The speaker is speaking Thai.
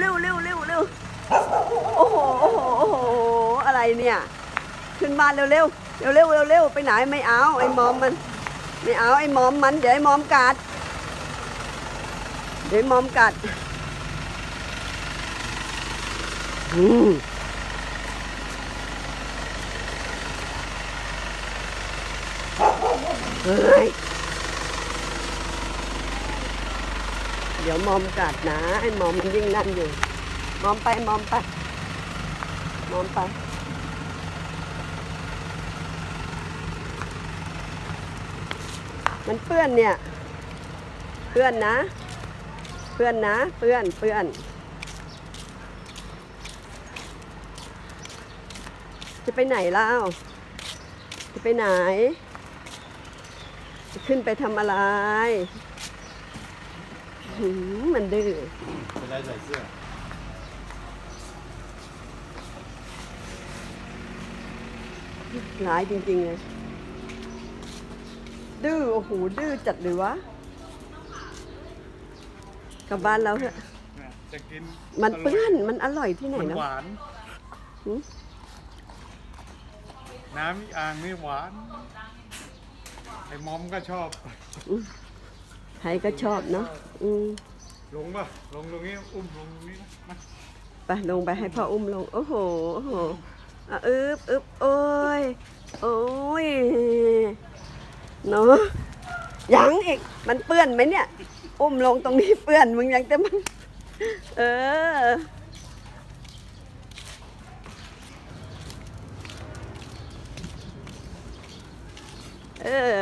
เร็วเร็วเร็วเร็วโอ้โหโอ้โหโอ้โหอะไรเนี่ย ขึ้นมาเร็วเร็วเร็วเร็วเร็วเร็วไปไหนไม่เอาไอ้มอมมัน ไม่เอาไอ้มอมมันเดี๋ยวไอ้มอมกัดเดี๋ยวมอมกัดอืมเฮ้ย ดี๋ยวมอมกัดนะไอ้มอมมันยิ่งนั่นอยู่ มอมไปมอมไปมอมไปมันเปื้อนเนี่ย เปื้อนนะ เปื้อนนะ เปื้อน เปื้อน จะไปไหนเล่า จะไปไหน จะขึ้นไปทำอะไร หืมมันดื้อเป็นไรใส่เสื้อร้ายจริงๆเลยดื้อ โอ้โห ดื้อจัดเลยวะ กลับบ้านแล้วเถอะ เนี่ยจะกินมันเปื้อน มันอร่อยที่ไหนมันนะหวาน หืมน้ำอีอ่างนี่หวาน ไอ้มอมก็ชอบ ใครก็ชอบเนาะอืมลงป่ะลงตรงนี้อุ้มลงตรงนี้นะมาไปลงไปให้พ่ออุ้มลง โอ้โหโอ้โหอะอึบอึบโอ้ยโอ้ยเนาะยังอีกมันเปื้อนไหมเนี่ย อุ้มลงตรงนี้เปื้อนมึงยังจะมันเออเออ